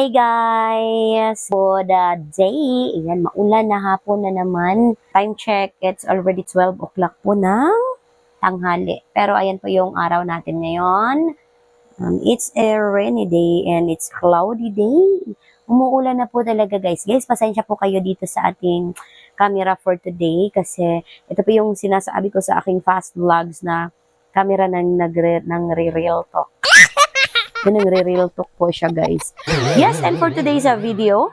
Hi guys! Good uh, day! Ayan, maulan na hapon na naman. Time check, it's already 12 o'clock po ng tanghali. Pero ayan po yung araw natin ngayon. Um, it's a rainy day and it's cloudy day. Umuulan na po talaga guys. Guys, pasensya po kayo dito sa ating camera for today kasi ito po yung sinasabi ko sa aking fast vlogs na camera ng nagre ng real talk. Yun ang real talk po siya guys. Yes, and for today's uh, video,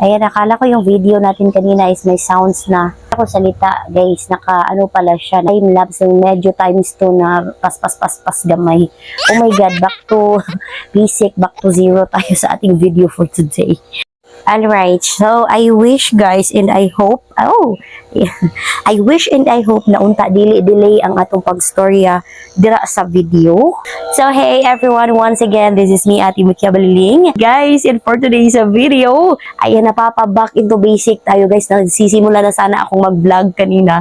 Ayan, akala ko yung video natin kanina is may sounds na. Ako salita, guys, naka ano pala siya, time lapse yung medyo times 2 na pas pas pas pas gamay. Oh my god, back to basic, back to zero tayo sa ating video for today. Alright, so I wish guys and I hope, oh, I wish and I hope na unta dili delay ang atong pagstorya dira sa video. So hey everyone, once again, this is me Ate Mikia Baliling. Guys, and for today's video, ayan napapa-back into basic tayo guys. Nagsisimula na sana akong mag-vlog kanina.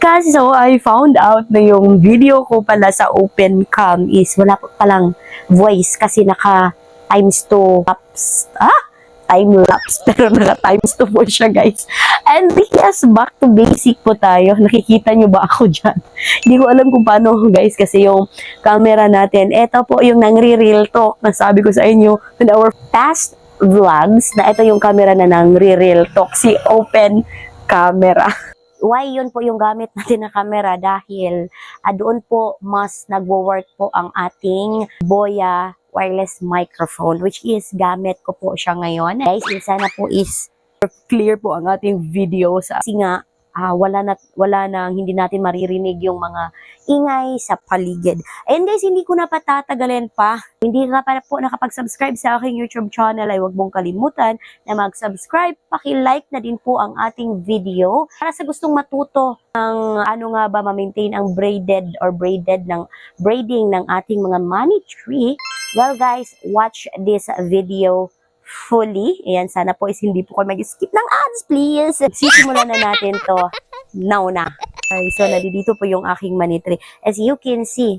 Kasi so I found out na yung video ko pala sa open cam is wala pa palang voice kasi naka times 2 apps. Ah! Time lapse pero naka times 2 po siya guys. And yes, back to basic po tayo. Nakikita nyo ba ako dyan? Hindi ko alam kung paano guys kasi yung camera natin. Ito po yung nangre-real talk na sabi ko sa inyo in our past vlogs na ito yung camera na nangre-real talk. Si open camera. Why yun po yung gamit natin na camera? Dahil ah, doon po mas nagwo-work po ang ating Boya wireless microphone which is gamit ko po siya ngayon. Guys, sana po is clear po ang ating video sa kasi nga ah, wala na wala nang hindi natin maririnig yung mga ingay sa paligid. And guys, hindi ko na patatagalin pa. Hindi ka pa po nakapag-subscribe sa aking YouTube channel ay huwag mong kalimutan na mag-subscribe. Paki-like na din po ang ating video para sa gustong matuto ng ano nga ba ma-maintain ang braided or braided ng braiding ng ating mga money tree. Well guys, watch this video fully. Ayan, sana po is hindi po kayo mag-skip ng ads, please. Sisimulan na natin to now na. Okay, so nandito po yung aking tree. As you can see,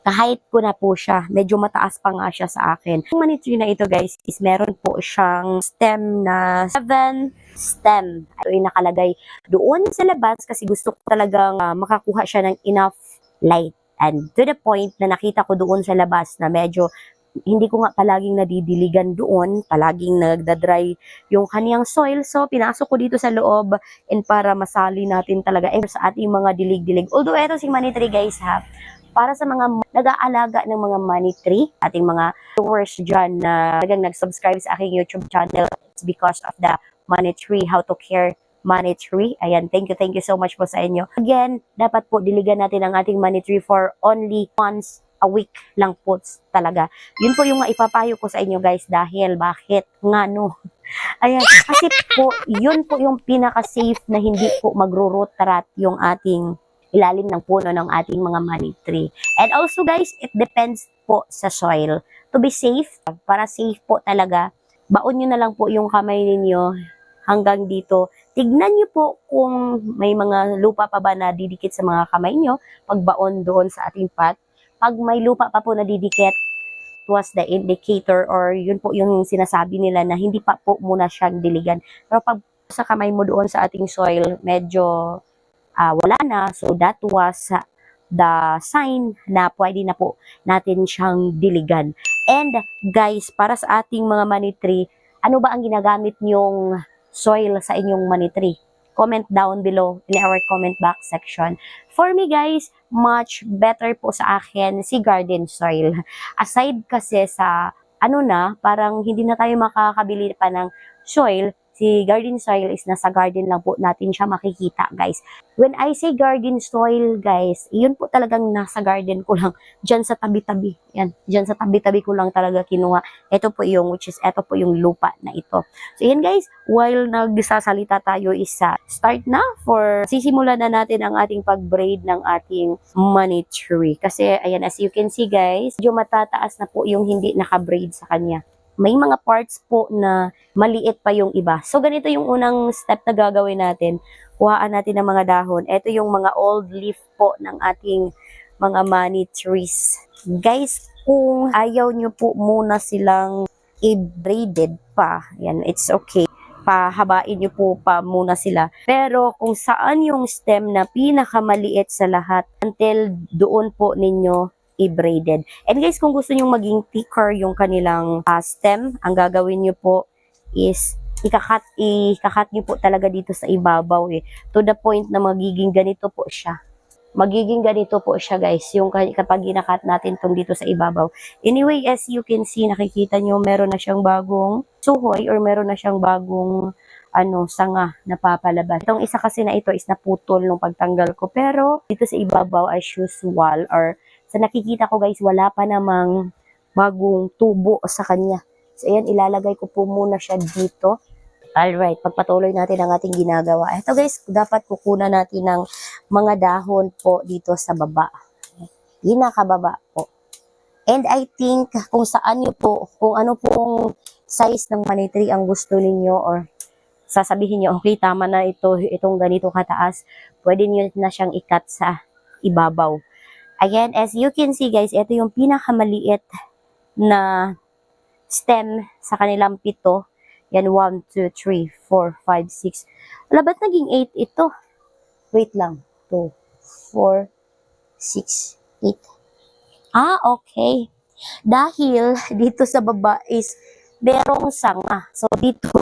kahit ko na po siya, medyo mataas pa nga siya sa akin. Yung tree na ito guys, is meron po siyang stem na 7 stem. Ito ay nakalagay doon sa labas kasi gusto ko talagang ah, makakuha siya ng enough light. And to the point na nakita ko doon sa labas na medyo hindi ko nga palaging nadidiligan doon, palaging nagda-dry yung kaniyang soil. So, pinasok ko dito sa loob and para masali natin talaga eh, sa ating mga dilig-dilig. Although, eto si money tree guys ha, para sa mga nag-aalaga ng mga money tree, ating mga viewers dyan na talagang nag-subscribe sa aking YouTube channel, it's because of the money tree, how to care money tree. Ayan, thank you, thank you so much po sa inyo. Again, dapat po diligan natin ang ating money tree for only once a week lang po talaga. Yun po yung ipapayo ko sa inyo guys dahil bakit nga no. Ayan, kasi po yun po yung pinaka-safe na hindi po magro-root rot yung ating ilalim ng puno ng ating mga money tree. And also guys, it depends po sa soil. To be safe, para safe po talaga, baon nyo na lang po yung kamay ninyo hanggang dito. Tignan nyo po kung may mga lupa pa ba na didikit sa mga kamay nyo, pagbaon doon sa ating pot. Pag may lupa pa po na didikit, was the indicator or yun po yung sinasabi nila na hindi pa po muna siyang diligan. Pero pag sa kamay mo doon sa ating soil, medyo ah, wala na. So that was the sign na pwede na po natin siyang diligan. And guys, para sa ating mga tree, ano ba ang ginagamit nyong soil sa inyong money tree? Comment down below in our comment box section. For me guys, much better po sa akin si garden soil. Aside kasi sa ano na, parang hindi na tayo makakabili pa ng soil, si garden soil is nasa garden lang po natin siya makikita guys. When I say garden soil guys, yun po talagang nasa garden ko lang, dyan sa tabi-tabi. Yan, dyan sa tabi-tabi ko lang talaga kinuha. Ito po yung, which is, ito po yung lupa na ito. So yan guys, while nagsasalita tayo isa, start na for sisimulan na natin ang ating pag-braid ng ating money tree. Kasi ayan, as you can see guys, medyo matataas na po yung hindi naka-braid sa kanya. May mga parts po na maliit pa yung iba. So ganito yung unang step na gagawin natin. Kuhaan natin ng mga dahon. Ito yung mga old leaf po ng ating mga money trees. Guys, kung ayaw nyo po muna silang i-braided pa, yan, it's okay pahabain nyo po pa muna sila. Pero kung saan yung stem na pinakamaliit sa lahat until doon po ninyo i-braided. And guys, kung gusto nyo maging thicker yung kanilang ah, stem, ang gagawin nyo po is ikakat, ikakat nyo po talaga dito sa ibabaw eh. To the point na magiging ganito po siya. Magiging ganito po siya guys, yung ka- kapag ginakat natin tong dito sa ibabaw. Anyway, as you can see, nakikita nyo, meron na siyang bagong suhoy or meron na siyang bagong ano, sanga na papalabas. Itong isa kasi na ito is naputol nung pagtanggal ko. Pero dito sa ibabaw as usual or sa nakikita ko guys, wala pa namang bagong tubo sa kanya. So ayan, ilalagay ko po muna siya dito. Alright, pagpatuloy natin ang ating ginagawa. Ito guys, dapat kukunan natin ng mga dahon po dito sa baba. Pinakababa po. And I think kung saan nyo po, kung ano pong size ng tree ang gusto ninyo or sasabihin nyo, okay, tama na ito, itong ganito kataas, pwede nyo na siyang ikat sa ibabaw. Again, as you can see guys, ito yung pinakamaliit na stem sa kanilang pito. Yan, 1, 2, 3, 4, 5, 6. Wala, ba't naging 8 ito? Wait lang. 2, 4, 6, 8. Ah, okay. Dahil dito sa baba is merong sanga. So dito,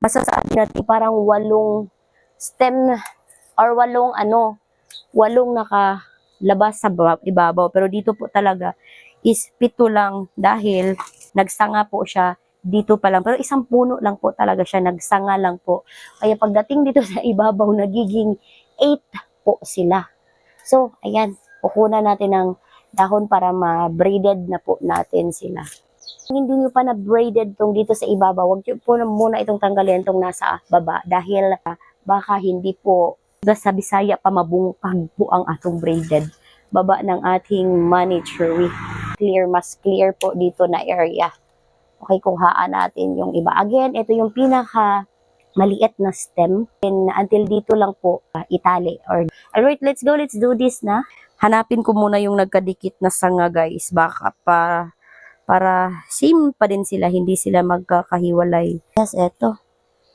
basta sa atin natin parang walong stem or walong ano, walong nakalabas sa baba- ibabaw. Pero dito po talaga is pito lang dahil nagsanga po siya dito pa lang. Pero isang puno lang po talaga siya, nagsanga lang po. Kaya pagdating dito sa ibabaw, nagiging 8 po sila. So, ayan, kukunan natin ng dahon para ma-braided na po natin sila. Kung hindi nyo pa na-braided tong dito sa ibabaw, huwag nyo po na muna itong tanggalin tong nasa baba dahil ah, baka hindi po sa Bisaya pa mabungkag po ang atong braided baba ng ating money tree. Clear, mas clear po dito na area. Okay, kuhaan natin yung iba. Again, ito yung pinaka maliit na stem. And until dito lang po, uh, itali. Or, alright, let's go. Let's do this na. Hanapin ko muna yung nagkadikit na sanga, guys. Baka pa, para same pa din sila. Hindi sila magkakahiwalay. Yes, eto.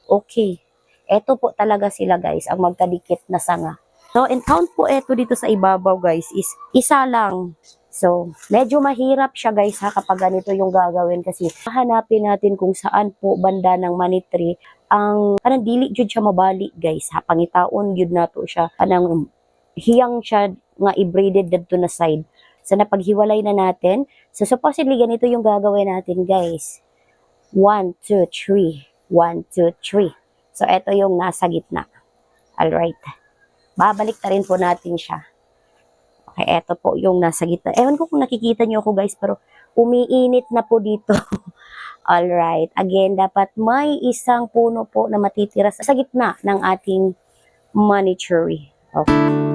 Okay. Eto po talaga sila, guys. Ang magkadikit na sanga. So, and count po eto dito sa ibabaw, guys, is isa lang. So, medyo mahirap siya guys ha kapag ganito yung gagawin kasi hanapin natin kung saan po banda ng money tree ang kanang dili jud siya mabali guys ha pangitaon gyud nato siya kanang hiyang siya nga i-braided dito na side. So napaghiwalay na natin. So supposedly ganito yung gagawin natin guys. 1 2 3 1 2 3. So ito yung nasa gitna. Alright. Babalik na rin po natin siya. Okay, eto po yung nasa gitna. Ewan ko kung nakikita niyo ako guys, pero umiinit na po dito. Alright. Again, dapat may isang puno po na matitira sa gitna ng ating money tree. Okay.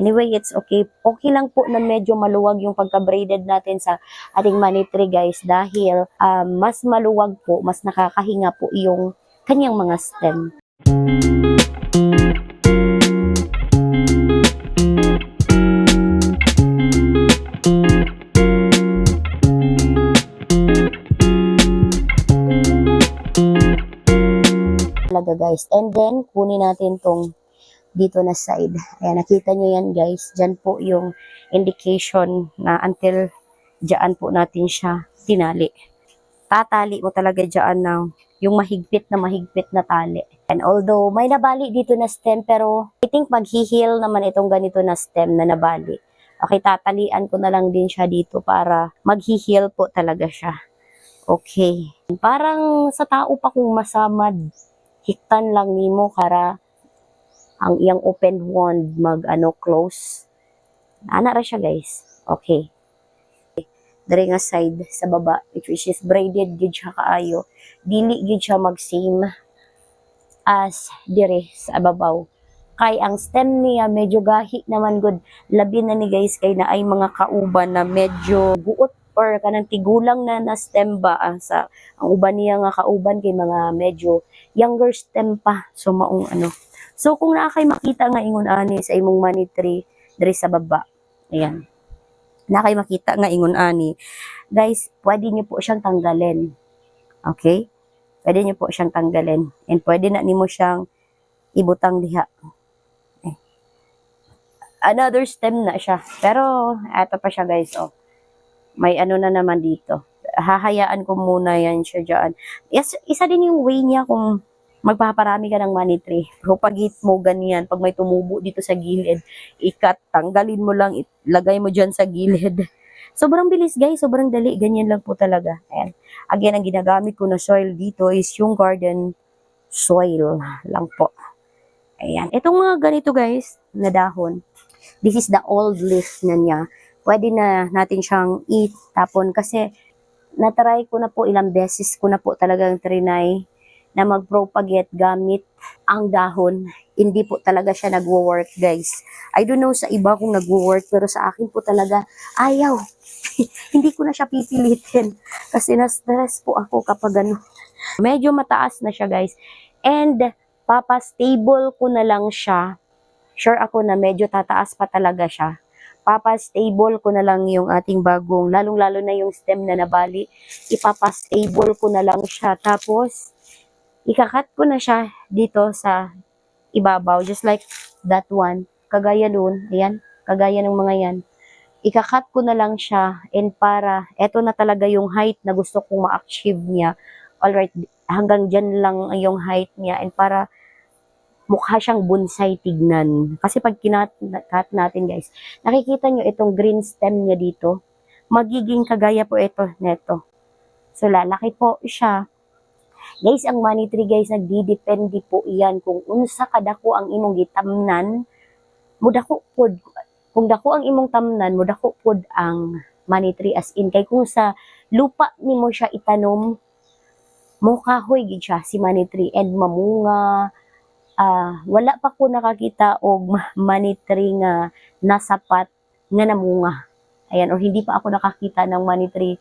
Anyway, it's okay. Okay lang po na medyo maluwag yung pagka-braided natin sa ating money tree guys dahil um, mas maluwag po, mas nakakahinga po yung kanyang mga stem. talaga guys. And then, kunin natin tong dito na side. Ayan, nakita nyo yan guys. Diyan po yung indication na until diyan po natin siya tinali. Tatali mo talaga diyan ng yung mahigpit na mahigpit na tali. And although may nabali dito na stem pero I think maghihil naman itong ganito na stem na nabali. Okay, tatalian ko na lang din siya dito para maghihil po talaga siya. Okay. Parang sa tao pa kung masamad, hiktan lang nimo kara ang iyang open wound mag ano close. Ana ra siya guys. Okay. Dere nga side sa baba which is braided gid siya kaayo. Dili gid siya mag same as dire sa babaw. Kay ang stem niya medyo gahi naman good. Labi na ni guys kay na ay mga kauban na medyo buot or kanang tigulang na na stem ba ah, sa ang uban niya nga kauban kay mga medyo younger stem pa. So maong ano. So kung naa kay makita nga ingon ani sa imong money tree diri sa baba. Ayan. Na kay makita nga ingon ani. Guys, pwede niyo po siyang tanggalin. Okay? Pwede niyo po siyang tanggalin. And pwede na nimo siyang ibutang diha. Eh. Another stem na siya. Pero eto pa siya guys, oh. May ano na naman dito hahayaan ko muna yan siya dyan. Yes, isa din yung way niya kung magpaparami ka ng money tree. Pero pag hit mo ganyan, pag may tumubo dito sa gilid, ikat, tanggalin mo lang, ilagay mo dyan sa gilid. Sobrang bilis guys, sobrang dali, ganyan lang po talaga. Ayan. Again, ang ginagamit ko na soil dito is yung garden soil lang po. Ayan. Itong mga ganito guys, na dahon, this is the old leaf na niya. Pwede na natin siyang itapon kasi natry ko na po ilang beses ko na po talagang trinay na mag-propagate gamit ang dahon. Hindi po talaga siya nagwo-work, guys. I don't know sa iba kung nagwo-work, pero sa akin po talaga, ayaw. Hindi ko na siya pipilitin. Kasi na-stress po ako kapag ano. Medyo mataas na siya, guys. And, papa-stable ko na lang siya. Sure ako na medyo tataas pa talaga siya ipapastable ko na lang yung ating bagong, lalong-lalo na yung stem na nabali, ipapastable ko na lang siya. Tapos, ikakat ko na siya dito sa ibabaw, just like that one. Kagaya dun, ayan, kagaya ng mga yan. Ikakat ko na lang siya and para, eto na talaga yung height na gusto kong ma-achieve niya. Alright, hanggang dyan lang yung height niya and para mukha siyang bonsai tignan. Kasi pag kinat natin guys, nakikita nyo itong green stem niya dito, magiging kagaya po ito neto. So lalaki po siya. Guys, ang money tree guys, nagdidepende po iyan kung unsa kadako ang imong gitamnan, mudako pod. Kung dako ang imong tamnan, mudako pod ang money tree as in. Kay kung sa lupa nimo siya itanom, mo kahoy gid siya si money tree and mamunga, ah wala pa ko nakakita og money tree nga nasapat nga namunga. Ayan, o hindi pa ako nakakita ng money tree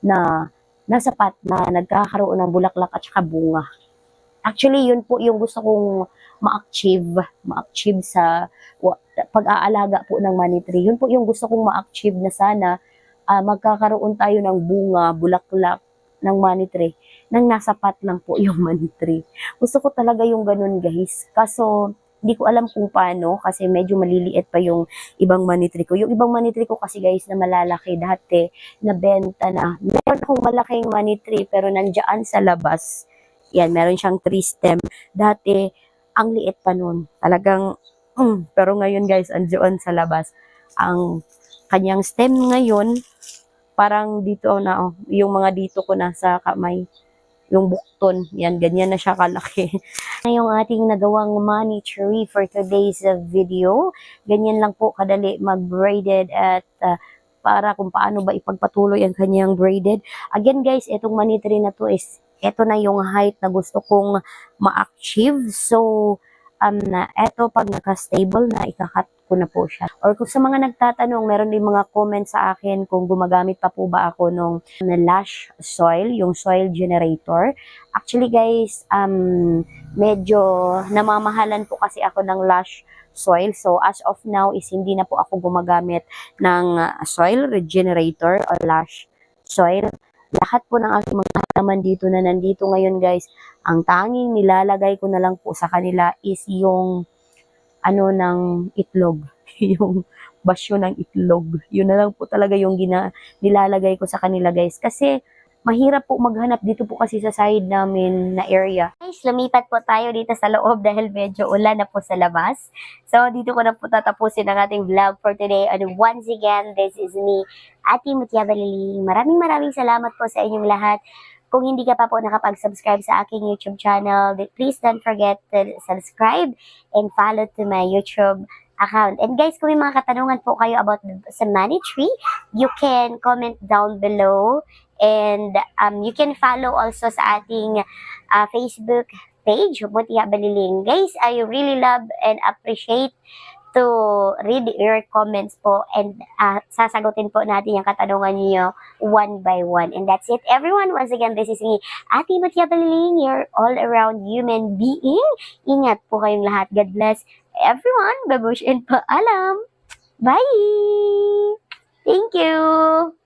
na nasapat na nagkakaroon ng bulaklak at saka bunga. Actually, yun po yung gusto kong ma-achieve, ma-achieve sa pag-aalaga po ng money tree. Yun po yung gusto kong ma-achieve na sana ah, magkakaroon tayo ng bunga, bulaklak ng money tree nang nasapat lang po yung money tree. Gusto ko talaga yung ganun guys. Kaso, hindi ko alam kung paano kasi medyo maliliit pa yung ibang money tree ko. Yung ibang money tree ko kasi guys na malalaki dati, na benta na. Meron akong malaking money tree pero nandiyan sa labas. Yan, meron siyang tree stem. Dati, ang liit pa nun. Talagang, mm, pero ngayon guys, andiyan sa labas. Ang kanyang stem ngayon, parang dito na, oh, yung mga dito ko na sa kamay yung bukton. Yan, ganyan na siya kalaki. yung ating nagawang money tree for today's video. Ganyan lang po kadali mag-braided at uh, para kung paano ba ipagpatuloy ang kanyang braided. Again guys, itong money tree na to is ito na yung height na gusto kong ma-achieve. So, um, na eto pag naka-stable na, ikakat ko na po siya. Or kung sa mga nagtatanong, meron din mga comment sa akin kung gumagamit pa po ba ako nung na Lush Soil, yung soil generator. Actually guys, um, medyo namamahalan po kasi ako ng Lush soil. So as of now is hindi na po ako gumagamit ng uh, soil regenerator or Lush soil. Lahat po ng aking mga halaman dito na nandito ngayon guys, ang tanging nilalagay ko na lang po sa kanila is yung ano ng itlog, yung basyo ng itlog. Yun na lang po talaga yung gina, nilalagay ko sa kanila guys. Kasi mahirap po maghanap dito po kasi sa side namin na area. Guys, lumipat po tayo dito sa loob dahil medyo ulan na po sa labas. So, dito ko na po tatapusin ang ating vlog for today. And once again, this is me, Ate Mutia Baliling. Maraming maraming salamat po sa inyong lahat. Kung hindi ka pa po nakapag-subscribe sa aking YouTube channel, please don't forget to subscribe and follow to my YouTube account. And guys, kung may mga katanungan po kayo about sa money tree, you can comment down below and um, you can follow also sa ating uh, Facebook page, Mutia Baliling. Guys, I really love and appreciate to read your comments po and uh, sasagutin po natin yung katanungan niyo one by one. And that's it, everyone. Once again, this is me, Ate Mutia Baliling, your all-around human being. Ingat po kayong lahat. God bless everyone. Babush and paalam. Bye! Thank you!